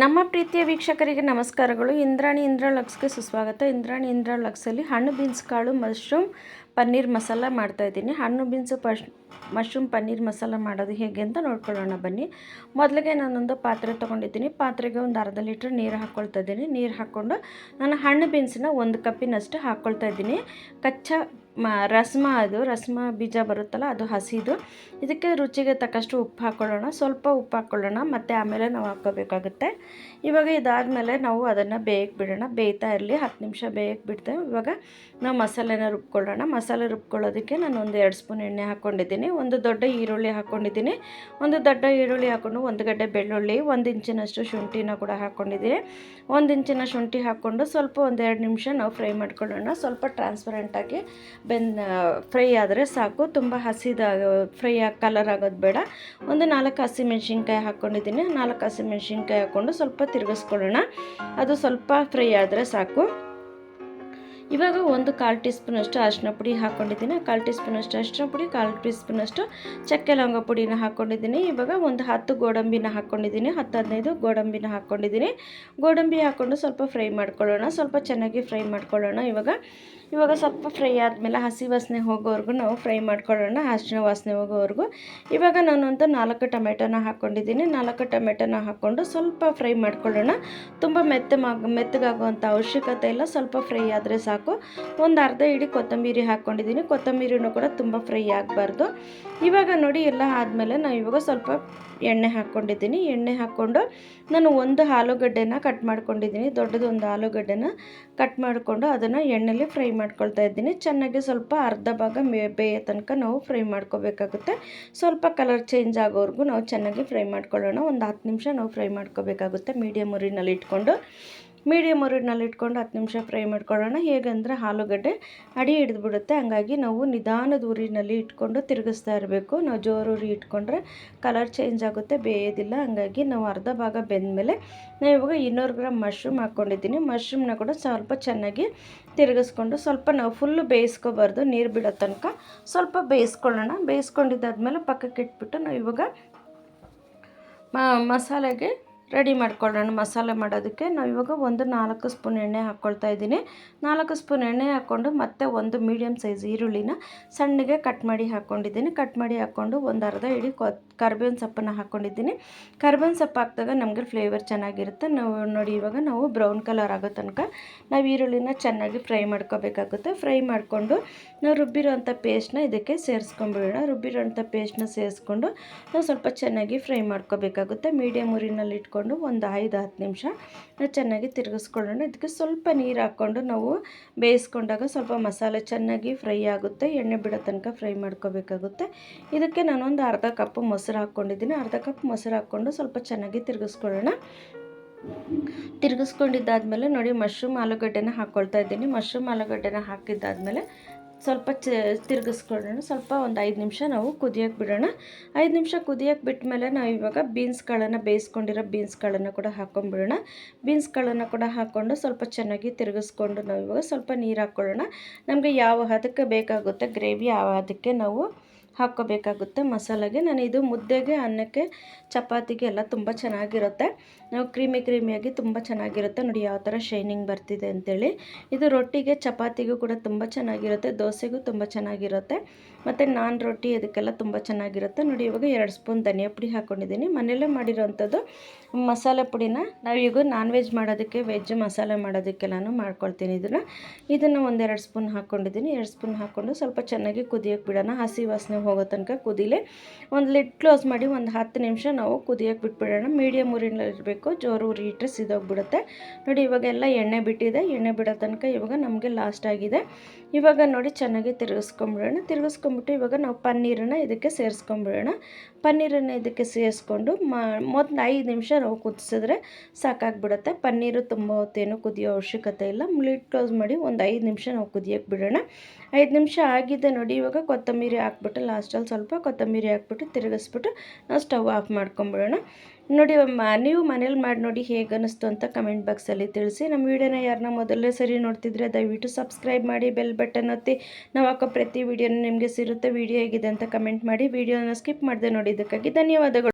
ನಮ್ಮ ಪ್ರೀತಿಯ ವೀಕ್ಷಕರಿಗೆ ನಮಸ್ಕಾರಗಳು. ಇಂದ್ರಾಣಿ ಇಂದ್ರ ಲಕ್ಸ್ಗೆ ಸುಸ್ವಾಗತ. ಇಂದ್ರಾಣಿ ಇಂದ್ರ ಲಕ್ಸಲ್ಲಿ ಹಣ್ಣು, ಬೀನ್ಸ್, ಕಾಳು, ಮಶ್ರೂಮ್, ಪನ್ನೀರ್ ಮಸಾಲ ಮಾಡ್ತಾಯಿದ್ದೀನಿ ಹಣ್ಣು, ಬೀನ್ಸ್, ಪಶ್, ಮಶ್ರೂಮ್, ಪನ್ನೀರ್ ಮಸಾಲ ಮಾಡೋದು ಹೇಗೆ ಅಂತ ನೋಡ್ಕೊಳ್ಳೋಣ ಬನ್ನಿ. ಮೊದಲಿಗೆ ನಾನೊಂದು ಪಾತ್ರೆ ತೊಗೊಂಡಿದ್ದೀನಿ. ಪಾತ್ರೆಗೆ ಒಂದು ಅರ್ಧ ಲೀಟ್ರ್ ನೀರು ಹಾಕ್ಕೊಳ್ತಾ ಇದ್ದೀನಿ. ನೀರು ಹಾಕ್ಕೊಂಡು ನಾನು ಹಣ್ಣು, ಬೀನ್ಸನ್ನ ಒಂದು ಕಪ್ಪಿನಷ್ಟು ಹಾಕ್ಕೊಳ್ತಾ ಇದ್ದೀನಿ. ಕಚ್ಚಾ ಮ, ರಸ್ಮ ಅದು. ರಸ್ಮ ಬೀಜ ಬರುತ್ತಲ್ಲ, ಅದು ಹಸಿದು. ಇದಕ್ಕೆ ರುಚಿಗೆ ತಕ್ಕಷ್ಟು ಉಪ್ಪು ಹಾಕ್ಕೊಳ್ಳೋಣ ಸ್ವಲ್ಪ ಉಪ್ಪು ಹಾಕ್ಕೊಳ್ಳೋಣ ಮತ್ತು ಆಮೇಲೆ ನಾವು ಹಾಕ್ಕೋಬೇಕಾಗುತ್ತೆ. ಇವಾಗ ಇದಾದಮೇಲೆ ನಾವು ಅದನ್ನು ಬೇಯಕ್ಕೆ ಬಿಡೋಣ. ಬೇಯ್ತಾ ಇರಲಿ. ಹತ್ತು ನಿಮಿಷ ಬೇಯಕ್ಕೆ ಬಿಡ್ತೇವೆ. ಇವಾಗ ನಾವು ಮಸಾಲೆನ ರುಬ್ಕೊಳ್ಳೋಣ. ಮಸಾಲೆ ರುಬ್ಕೊಳ್ಳೋದಕ್ಕೆ ನಾನು ಒಂದು ಎರಡು ಸ್ಪೂನ್ ಎಣ್ಣೆ ಹಾಕ್ಕೊಂಡಿದ್ದೀನಿ. ಒಂದು ದೊಡ್ಡ ಈರುಳ್ಳಿ ಹಾಕ್ಕೊಂಡಿದ್ದೀನಿ. ಒಂದು ದೊಡ್ಡ ಈರುಳ್ಳಿ ಹಾಕ್ಕೊಂಡು ಒಂದು ಗಡ್ಡೆ ಬೆಳ್ಳುಳ್ಳಿ, ಒಂದು ಇಂಚಿನಷ್ಟು ಶುಂಠಿನ ಕೂಡ ಹಾಕ್ಕೊಂಡಿದ್ದೀನಿ. ಒಂದು ಇಂಚಿನ ಶುಂಠಿ ಹಾಕ್ಕೊಂಡು ಸ್ವಲ್ಪ ಒಂದೆರಡು ನಿಮಿಷ ನಾವು ಫ್ರೈ ಮಾಡ್ಕೊಳ್ಳೋಣ. ಸ್ವಲ್ಪ ಟ್ರಾನ್ಸ್ಪರೆಂಟಾಗಿ ಬೆಂದ ಫ್ರೈ ಆದರೆ ಸಾಕು. ತುಂಬ ಹಸಿದಾಗ ಫ್ರೈ ಆಗಿ ಕಲರ್ ಆಗೋದು ಬೇಡ. ಒಂದು ನಾಲ್ಕು ಹಸಿಮೆಣ್ಸಿನ್ಕಾಯಿ ಹಾಕ್ಕೊಂಡಿದ್ದೀನಿ ನಾಲ್ಕು ಹಸಿಮೆಣ್ಸಿನ್ಕಾಯಿ ಹಾಕ್ಕೊಂಡು ಸ್ವಲ್ಪ ತಿರುಗಿಸ್ಕೊಳ್ಳೋಣ. ಅದು ಸ್ವಲ್ಪ ಫ್ರೈ ಆದರೆ ಸಾಕು. ಇವಾಗ ಒಂದು ಕಾಲು ಟೀ ಸ್ಪೂನಷ್ಟು ಅರಿಶಿನ ಪುಡಿ ಹಾಕ್ಕೊಂಡಿದ್ದೀನಿ ಕಾಲು ಟೀ ಸ್ಪೂನಷ್ಟು ಅರಿಶಿನ ಪುಡಿ, ಕಾಲು ಟೀ ಸ್ಪೂನಷ್ಟು ಚಕ್ಕೆ ಲವಂಗ ಪುಡಿನ ಹಾಕ್ಕೊಂಡಿದ್ದೀನಿ ಇವಾಗ ಒಂದು ಹತ್ತು ಗೋಡಂಬಿನ ಹಾಕ್ಕೊಂಡಿದ್ದೀನಿ ಹತ್ತು ಹದಿನೈದು ಗೋಡಂಬಿನ ಹಾಕ್ಕೊಂಡಿದ್ದೀನಿ ಗೋಡಂಬಿ ಹಾಕ್ಕೊಂಡು ಸ್ವಲ್ಪ ಫ್ರೈ ಮಾಡ್ಕೊಳ್ಳೋಣ. ಸ್ವಲ್ಪ ಚೆನ್ನಾಗಿ ಫ್ರೈ ಮಾಡ್ಕೊಳ್ಳೋಣ ಇವಾಗ. ಇವಾಗ ಸ್ವಲ್ಪ ಫ್ರೈ ಆದಮೇಲೆ ಹಸಿ ವಾಸನೆ ಹೋಗೋವರೆಗೂ ನಾವು ಫ್ರೈ ಮಾಡ್ಕೊಳ್ಳೋಣ. ಹಸಿನ ವಾಸನೆ ಹೋಗೋವರೆಗೂ. ಇವಾಗ ಅಂತ ನಾಲ್ಕು ಟೊಮೆಟೊನ ಹಾಕ್ಕೊಂಡಿದ್ದೀನಿ ನಾಲ್ಕು ಟೊಮೆಟೊನ ಹಾಕ್ಕೊಂಡು ಸ್ವಲ್ಪ ಫ್ರೈ ಮಾಡ್ಕೊಳ್ಳೋಣ. ತುಂಬ ಮೆತ್ತ ಮೆತ್ತಗಾಗುವಂಥ ಅವಶ್ಯಕತೆ ಇಲ್ಲ. ಸ್ವಲ್ಪ ಫ್ರೈ ಆದರೆ ಸಾಕು. ಒಂದು ಅರ್ಧ ಇಡೀ ಕೊತ್ತಂಬರಿ ಹಾಕ್ಕೊಂಡಿದ್ದೀನಿ. ಕೊತ್ತಂಬರಿನೂ ಕೂಡ ತುಂಬ ಫ್ರೈ ಆಗಬಾರ್ದು. ಇವಾಗ ನೋಡಿ, ಎಲ್ಲ ಆದಮೇಲೆ ನಾವು ಇವಾಗ ಸ್ವಲ್ಪ ಎಣ್ಣೆ ಹಾಕ್ಕೊಂಡಿದ್ದೀನಿ. ಎಣ್ಣೆ ಹಾಕ್ಕೊಂಡು ನಾನು ಒಂದು ಆಲೂಗಡ್ಡೆನ ಕಟ್ ಮಾಡ್ಕೊಂಡಿದ್ದೀನಿ. ದೊಡ್ಡದೊಂದು ಆಲೂಗಡ್ಡೆನ ಕಟ್ ಮಾಡಿಕೊಂಡು ಅದನ್ನು ಎಣ್ಣೆಲಿ ಫ್ರೈ ಮಾಡ್ಕೊಳ್ತಾ ಇದ್ದೀನಿ. ಚೆನ್ನಾಗಿ ಸ್ವಲ್ಪ ಅರ್ಧ ಭಾಗ ಮೇ, ಬೇಯೋ ತನಕ ನಾವು ಫ್ರೈ ಮಾಡ್ಕೋಬೇಕಾಗುತ್ತೆ. ಸ್ವಲ್ಪ ಕಲರ್ ಚೇಂಜ್ ಆಗೋವರೆಗೂ ನಾವು ಚೆನ್ನಾಗಿ ಫ್ರೈ ಮಾಡ್ಕೊಳ್ಳೋಣ. ಒಂದು ಹತ್ತು ನಿಮಿಷ ನಾವು ಫ್ರೈ ಮಾಡ್ಕೋಬೇಕಾಗುತ್ತೆ ಮೀಡಿಯಮ್ ಉರಿನಲ್ಲಿ ಇಟ್ಕೊಂಡು. ಮೀಡಿಯಮ್ ಉರಿನಲ್ಲಿ ಇಟ್ಕೊಂಡು ಹತ್ತು ನಿಮಿಷ ಫ್ರೈ ಮಾಡ್ಕೊಳ್ಳೋಣ. ಹೇಗಂದರೆ ಆಲೂಗಡ್ಡೆ ಅಡಿ ಹಿಡಿದ್ಬಿಡುತ್ತೆ. ಹಂಗಾಗಿ ನಾವು ನಿಧಾನದ ಉರಿನಲ್ಲಿ ಇಟ್ಕೊಂಡು ತಿರುಗಿಸ್ತಾ ಇರಬೇಕು. ನಾವು ಜೋರು ಉರಿ ಇಟ್ಕೊಂಡ್ರೆ ಕಲರ್ ಚೇಂಜ್ ಆಗುತ್ತೆ, ಬೇಯೋದಿಲ್ಲ. ಹಂಗಾಗಿ ನಾವು ಅರ್ಧ ಭಾಗ ಬೆಂದಮೇಲೆ ನಾವು ಇವಾಗ ಇನ್ನೂರು ಗ್ರಾಮ್ ಮಶ್ರೂಮ್ ಹಾಕ್ಕೊಂಡಿದ್ದೀನಿ. ಮಶ್ರೂಮ್ನ ಕೂಡ ಸ್ವಲ್ಪ ಚೆನ್ನಾಗಿ ತಿರುಗಿಸ್ಕೊಂಡು ಸ್ವಲ್ಪ ನಾವು ಫುಲ್ಲು ಬೇಯಿಸ್ಕೋಬಾರ್ದು. ನೀರು ಬಿಡೋ ತನಕ ಸ್ವಲ್ಪ ಬೇಯಿಸ್ಕೊಳ್ಳೋಣ. ಬೇಯಿಸ್ಕೊಂಡಿದ್ದಾದ್ಮೇಲೆ ಪಕ್ಕಕ್ಕೆ ಇಟ್ಬಿಟ್ಟು ನಾವು ಇವಾಗ ಮಸಾಲೆಗೆ ರೆಡಿ ಮಾಡ್ಕೊಳ್ಳೋಣ. ಮಸಾಲೆ ಮಾಡೋದಕ್ಕೆ ನಾವು ಇವಾಗ ಒಂದು ನಾಲ್ಕು ಸ್ಪೂನ್ ಎಣ್ಣೆ ಹಾಕ್ಕೊಳ್ತಾ ಇದ್ದೀನಿ. ನಾಲ್ಕು ಸ್ಪೂನ್ ಎಣ್ಣೆ ಹಾಕ್ಕೊಂಡು ಮತ್ತೆ ಒಂದು ಮೀಡಿಯಮ್ ಸೈಜ್ ಈರುಳ್ಳಿನ ಸಣ್ಣಗೆ ಕಟ್ ಮಾಡಿ ಹಾಕ್ಕೊಂಡಿದ್ದೀನಿ ಕಟ್ ಮಾಡಿ ಹಾಕ್ಕೊಂಡು ಒಂದು ಅರ್ಧ ಇಡಿ ಕೊ, ಕರ್ಬೇವಿನ ಸೊಪ್ಪನ್ನು ಹಾಕ್ಕೊಂಡಿದ್ದೀನಿ ಕರ್ಬೇವಿನ ಸೊಪ್ಪು ಹಾಕಿದಾಗ ನಮಗೆ ಫ್ಲೇವರ್ ಚೆನ್ನಾಗಿರುತ್ತೆ. ನಾವು ನೋಡಿ ಇವಾಗ ನಾವು ಬ್ರೌನ್ ಕಲರ್ ಆಗೋ ತನಕ ನಾವು ಈರುಳ್ಳಿನ ಚೆನ್ನಾಗಿ ಫ್ರೈ ಮಾಡ್ಕೋಬೇಕಾಗುತ್ತೆ. ಫ್ರೈ ಮಾಡಿಕೊಂಡು ನಾವು ರುಬ್ಬಿರೋಂಥ ಪೇಸ್ಟ್ನ ಇದಕ್ಕೆ ಸೇರಿಸ್ಕೊಂಡ್ಬಿಡೋಣ ರುಬ್ಬಿರೋಂಥ ಪೇಸ್ಟ್ನ ಸೇರಿಸ್ಕೊಂಡು ನಾವು ಸ್ವಲ್ಪ ಚೆನ್ನಾಗಿ ಫ್ರೈ ಮಾಡ್ಕೋಬೇಕಾಗುತ್ತೆ. ಮೀಡಿಯಮ್ ಊರಿನಲ್ಲಿ ಇಟ್ಕೊಂಡು ಹಾಕ್ಕೊಂಡು ಒಂದು ಐದು ಹತ್ತು ನಿಮಿಷ ಚೆನ್ನಾಗಿ ತಿರುಗಿಸ್ಕೊಳ್ಳೋಣ. ಇದಕ್ಕೆ ಸ್ವಲ್ಪ ನೀರು ಹಾಕ್ಕೊಂಡು ನಾವು ಬೇಯಿಸ್ಕೊಂಡಾಗ ಸ್ವಲ್ಪ ಮಸಾಲೆ ಚೆನ್ನಾಗಿ ಫ್ರೈ ಆಗುತ್ತೆ. ಎಣ್ಣೆ ಬಿಡೋ ತನಕ ಫ್ರೈ ಮಾಡ್ಕೋಬೇಕಾಗುತ್ತೆ. ಇದಕ್ಕೆ ನಾನೊಂದು ಅರ್ಧ ಕಪ್ ಮೊಸರು ಹಾಕ್ಕೊಂಡಿದ್ದೀನಿ. ಅರ್ಧ ಕಪ್ ಮೊಸರು ಹಾಕ್ಕೊಂಡು ಸ್ವಲ್ಪ ಚೆನ್ನಾಗಿ ತಿರುಗಿಸ್ಕೊಳ್ಳೋಣ. ತಿರುಗಿಸ್ಕೊಂಡಿದ್ದಾದಮೇಲೆ ನೋಡಿ, ಮಶ್ರೂಮ್ ಆಲೂಗಡ್ಡೆನ ಹಾಕ್ಕೊಳ್ತಾ ಇದ್ದೀನಿ. ಮಶ್ರೂಮ್ ಆಲೂಗಡ್ಡೆನ ಹಾಕಿದ್ದಾದಮೇಲೆ ಸ್ವಲ್ಪ ಚ ತಿರುಗಿಸ್ಕೊಳ್ಳೋಣ. ಸ್ವಲ್ಪ ಒಂದು ಐದು ನಿಮಿಷ ನಾವು ಕುದಿಯೋಕ್ಕೆ ಬಿಡೋಣ. ಐದು ನಿಮಿಷ ಕುದಿಯೋಕ್ಕೆ ಬಿಟ್ಟ ಮೇಲೆ ನಾವು ಇವಾಗ ಬೀನ್ಸ್ಗಳನ್ನು ಬೇಯಿಸ್ಕೊಂಡಿರೋ ಬೀನ್ಸ್ಗಳನ್ನು ಕೂಡ ಹಾಕ್ಕೊಂಬಿಡೋಣ ಬೀನ್ಸ್ಗಳನ್ನು ಕೂಡ ಹಾಕ್ಕೊಂಡು ಸ್ವಲ್ಪ ಚೆನ್ನಾಗಿ ತಿರುಗಿಸ್ಕೊಂಡು ನಾವು ಇವಾಗ ಸ್ವಲ್ಪ ನೀರು ಹಾಕ್ಕೊಳ್ಳೋಣ ನಮಗೆ ಯಾವ ಹದಕ್ಕೆ ಬೇಕಾಗುತ್ತೆ ಗ್ರೇವಿ ಯಾವ ಹದಕ್ಕೆ ನಾವು ಹಾಕ್ಕೋಬೇಕಾಗುತ್ತೆ. ಮಸಾಲೆಗೆ ನಾನು ಇದು ಮುದ್ದೆಗೆ, ಅನ್ನಕ್ಕೆ, ಚಪಾತಿಗೆ ಎಲ್ಲ ತುಂಬ ಚೆನ್ನಾಗಿರುತ್ತೆ. ನಾವು ಕ್ರೀಮಿ ಕ್ರೀಮಿಯಾಗಿ ತುಂಬ ಚೆನ್ನಾಗಿರುತ್ತೆ. ನೋಡಿ ಯಾವ ಥರ ಶೈನಿಂಗ್ ಬರ್ತಿದೆ ಅಂತೇಳಿ. ಇದು ರೊಟ್ಟಿಗೆ, ಚಪಾತಿಗೂ ಕೂಡ ತುಂಬ ಚೆನ್ನಾಗಿರುತ್ತೆ. ದೋಸೆಗೂ ತುಂಬ ಚೆನ್ನಾಗಿರುತ್ತೆ. ಮತ್ತು ನಾನ್ ರೊಟ್ಟಿ ಅದಕ್ಕೆಲ್ಲ ತುಂಬ ಚೆನ್ನಾಗಿರುತ್ತೆ. ನೋಡಿ ಇವಾಗ ಎರಡು ಸ್ಪೂನ್ ಧನಿಯಾ ಪುಡಿ ಹಾಕ್ಕೊಂಡಿದ್ದೀನಿ ಮನೆಯಲ್ಲೇ ಮಾಡಿರೋವಂಥದ್ದು ಮಸಾಲೆ ಪುಡಿನ ನಾವು ಈಗ ನಾನ್ ವೆಜ್ ಮಾಡೋದಕ್ಕೆ ವೆಜ್ ಮಸಾಲೆ ನಾನು ಮಾಡ್ಕೊಳ್ತೀನಿ ಇದನ್ನು. ಇದನ್ನು ಒಂದೆರಡು ಸ್ಪೂನ್ ಹಾಕ್ಕೊಂಡಿದ್ದೀನಿ ಎರಡು ಸ್ಪೂನ್ ಹಾಕ್ಕೊಂಡು ಸ್ವಲ್ಪ ಚೆನ್ನಾಗಿ ಕುದಿಯೋಕ್ಕೆ ಬಿಡೋಣ. ಹಸಿ ವಾಸನೆ ಹೋಗೋ ತನಕ ಕುದಿಲೆ. ಒಂದು ಲಿಡ್ ಕ್ಲೋಸ್ ಮಾಡಿ ಒಂದು ಹತ್ತು ನಿಮಿಷ ನಾವು ಕುದಿಯೋಕೆ ಬಿಟ್ಬಿಡೋಣ. ಮೀಡಿಯಮ್ ಊರಿನಲ್ಲಿರಬೇಕು ಜೋರು ಉರಿ ಇಟ್ಟರೆ ಸಿದೋಗ್ಬಿಡುತ್ತೆ. ನೋಡಿ ಇವಾಗೆಲ್ಲ ಎಣ್ಣೆ ಬಿಟ್ಟಿದೆ. ಎಣ್ಣೆ ಬಿಡೋ ತನಕ ಇವಾಗ ನಮಗೆ ಲಾಸ್ಟ್ ಆಗಿದೆ. ಇವಾಗ ನೋಡಿ, ಚೆನ್ನಾಗಿ ತಿರುಗಿಸ್ಕೊಂಬಿಡೋಣ. ತಿರುಗಿಸ್ಕೊಂಬಿಟ್ಟು ಇವಾಗ ನಾವು ಪನ್ನೀರನ್ನು ಇದಕ್ಕೆ ಸೇರಿಸ್ಕೊಂಬಿಡೋಣ. ಪನ್ನೀರನ್ನು ಇದಕ್ಕೆ ಸೇರಿಸ್ಕೊಂಡು ಮೊದಲು ಐದು ನಿಮಿಷ ನಾವು ಕುದಿಸಿದ್ರೆ ಸಾಕಾಗ್ಬಿಡುತ್ತೆ. ಪನ್ನೀರು ತುಂಬ ಹೊತ್ತೇನು ಕುದಿಯೋ ಅವಶ್ಯಕತೆ ಇಲ್ಲ. ಲಿಡ್ ಕ್ಲೋಸ್ ಮಾಡಿ ಒಂದು ಐದು ನಿಮಿಷ ನಾವು ಕುದಿಯೋಕ್ಕೆ ಬಿಡೋಣ. ಐದು ನಿಮಿಷ ಆಗಿದೆ ನೋಡಿ, ಇವಾಗ ಕೊತ್ತಂಬರಿ ಹಾಕ್ಬಿಟ್ಟು ಲಾಸ್ಟಲ್ಲಿ ಸ್ವಲ್ಪ ಕೊತ್ತಂಬರಿ ಹಾಕ್ಬಿಟ್ಟು, ತಿರುಗಿಸ್ಬಿಟ್ಟು ನಾವು ಸ್ಟವ್ ಆಫ್ ಮಾಡ್ಕೊಂಬಿಡೋಣ. ನೋಡಿ ನೀವು ಮನೇಲಿ ಮಾಡಿ ನೋಡಿ ಹೇಗೆ ಅನ್ನಿಸ್ತು ಅಂತ ಕಮೆಂಟ್ ಬಾಕ್ಸಲ್ಲಿ ತಿಳಿಸಿ. ನಮ್ಮ ವೀಡಿಯೋನ ಯಾರನ್ನ ಮೊದಲನೇ ಸರಿ ನೋಡ್ತಿದ್ರೆ ದಯವಿಟ್ಟು ಸಬ್ಸ್ಕ್ರೈಬ್ ಮಾಡಿ, ಬೆಲ್ ಬಟನ್ ಒತ್ತಿ. ನಾವು ಹಾಕೋ ಪ್ರತಿ ವೀಡಿಯೋನ ನಿಮಗೆ ಸಿರುತ್ತೆ ವೀಡಿಯೋ ಹೇಗಿದೆ ಅಂತ ಕಮೆಂಟ್ ಮಾಡಿ. ವೀಡಿಯೋನ ಸ್ಕಿಪ್ ಮಾಡಿದೆ ನೋಡಿದ್ದಕ್ಕಾಗಿ ಧನ್ಯವಾದಗಳು.